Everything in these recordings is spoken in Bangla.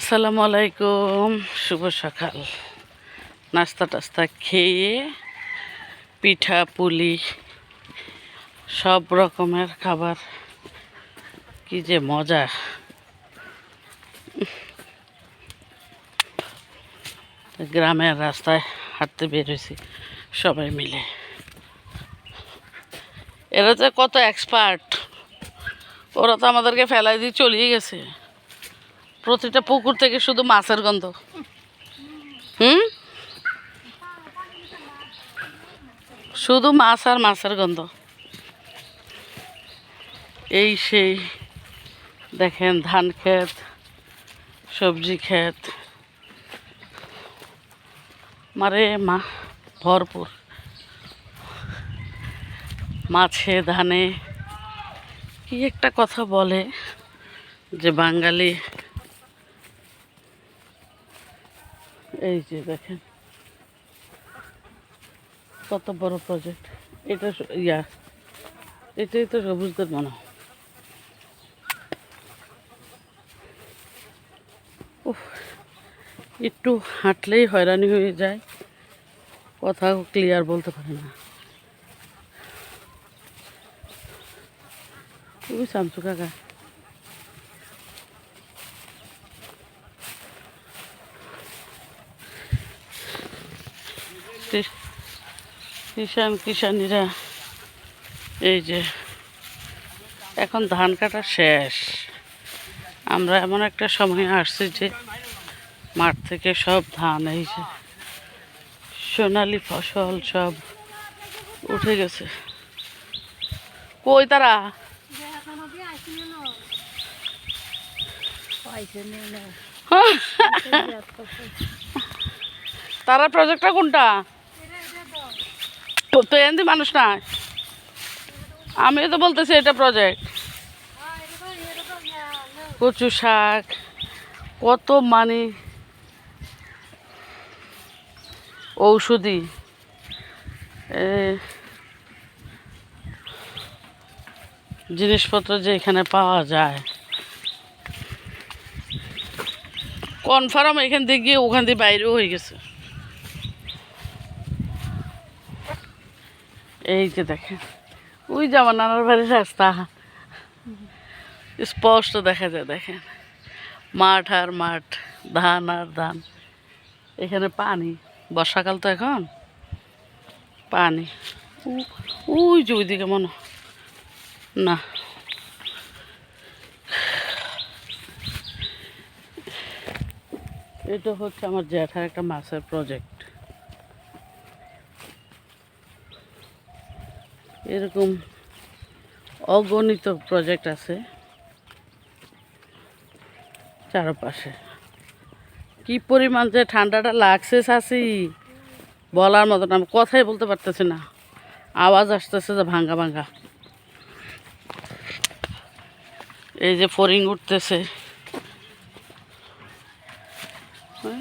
আসসালামু আলাইকুম, শুভ সকাল। নাস্তা টাস্তা খেয়ে পিঠা, পুলি, সব রকমের খাবার। কি যে মজা। গ্রামের রাস্তায় হাঁটতে বেরোছি সবাই মিলে। এরা যে কত এক্সপার্ট ওরা তো আমাদেরকে ফেলাই দিয়ে চলিয়ে গেছে। প্রতিটা পুকুর থেকে শুধু মাছের গন্ধ। হুম? শুধু মাছ আর মাছের গন্ধ। এই সেই, দেখেন ধান ক্ষেত, সবজি ক্ষেত। মারে মা, ভরপুর। মাছে, ধানে, কি একটা কথা বলে যে বাঙালি এই যে দেখেন। কত বড় প্রজেক্ট এটা ইয়া। এটাই তো সবুজদের মনে একটু হাঁটলেই হয়রানি হয়ে যায়। কথাও ক্লিয়ার বলতে পারে না। ওই শামসু কাকা কিষান কিষানিরা, এই যে এখন ধান কাটা শেষ। আমরা এমন একটা সময় আসছি যে মাঠ থেকে সব ধান, এই যে সোনালি ফসল সব উঠে গেছে। কই তারা? তারা প্রজেক্টটা কোনটা? তো এমনি মানুষ না আমিও তো বলতেছি এটা প্রজেক্ট কচু শাক, কত মানে ঔষধি। জিনিসপত্র যে এখানে পাওয়া যায়। কনফার্ম এখান থেকে গিয়ে ওখান থেকে বাইরেও হয়ে গেছে। এই যে দেখেন, ওই যে আমার নানার বাড়ির রাস্তা। স্পষ্ট দেখা যায়, দেখেন। মাঠ আর মাঠ, ধান আর ধান। এখানে পানি, বর্ষাকাল তো এখন। পানি। ওই যে ওইদিকে মনে না। এটা হচ্ছে আমার জ্যাঠার একটা মাছের প্রজেক্ট এরকম অগণিত প্রজেক্ট আছে চারপাশে। কি পরিমাণ যে ঠান্ডাটা লাগছে চাষি বলার মতো না আমি কথাই বলতে পারতেছি না। আওয়াজ আসতেছে যে ভাঙ্গা ভাঙ্গা। এই যে ফরিং উঠতেছে। হ্যাঁ?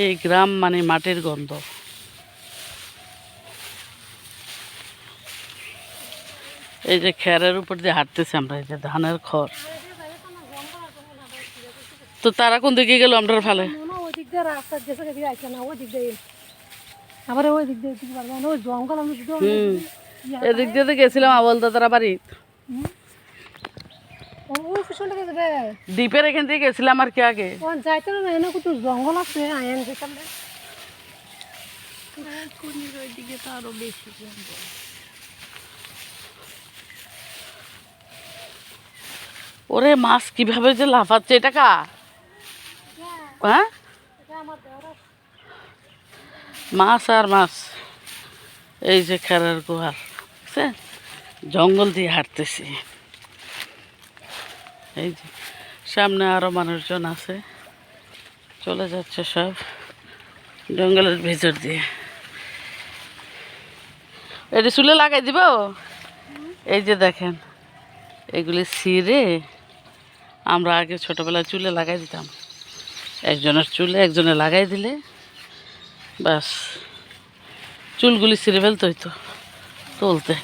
এই গ্রাম মানে মাটির গন্ধ। এই যে খেরের উপর দিয়ে হাঁটতেছি আমরা এই যে ধানের খড়। তো তারা কোন দিকে গেল আমরা ফালে? আবার ওই দিক দিয়ে জঙ্গল এদিক দিয়ে তো গেছিলাম আবল দাদারা বাড়ি। দ্বীপের এখান থেকে গেছিলাম আর কি আগে? ও যাইতে না এনে কত জঙ্গল আছে আয়ান যেতাম ওই দিকে তো আরও বেশি জঙ্গল। ওরে মাছ কীভাবে যে লাফাচ্ছে এটা কা? হ্যাঁ? মাছ আর মাছ। এই যে খেরার বুঝছেন জঙ্গল দিয়ে হাঁটতেছি। এই যে, সামনে আরও মানুষজন আছে। চলে যাচ্ছে সব জঙ্গলের ভিতর দিয়ে। এটি চুলে লাগাই দিব? এই যে দেখেন, এগুলি ছিঁড়ে আমরা আগে ছোটোবেলায় চুলে লাগাই দিতাম। একজনের চুলে একজনে লাগাই দিলে বাস চুলগুলি ছিঁড়ে ফেলতে হইতো, তুলতে।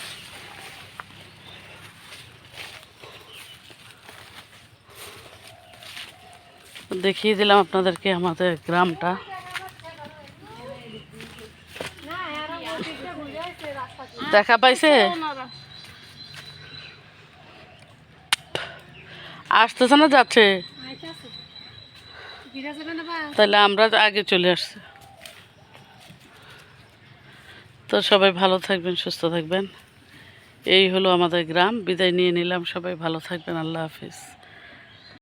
দেখিয়ে দিলাম আপনাদেরকে আমাদের গ্রামটা। দেখা পাইছে? আসতেছে না যাচ্ছে? তাহলে আমরা আগে চলে আসছি। তো সবাই ভালো থাকবেন, সুস্থ থাকবেন। এই হলো আমাদের গ্রাম। বিদায় নিয়ে নিলাম। সবাই ভালো থাকবেন। আল্লাহ হাফিজ।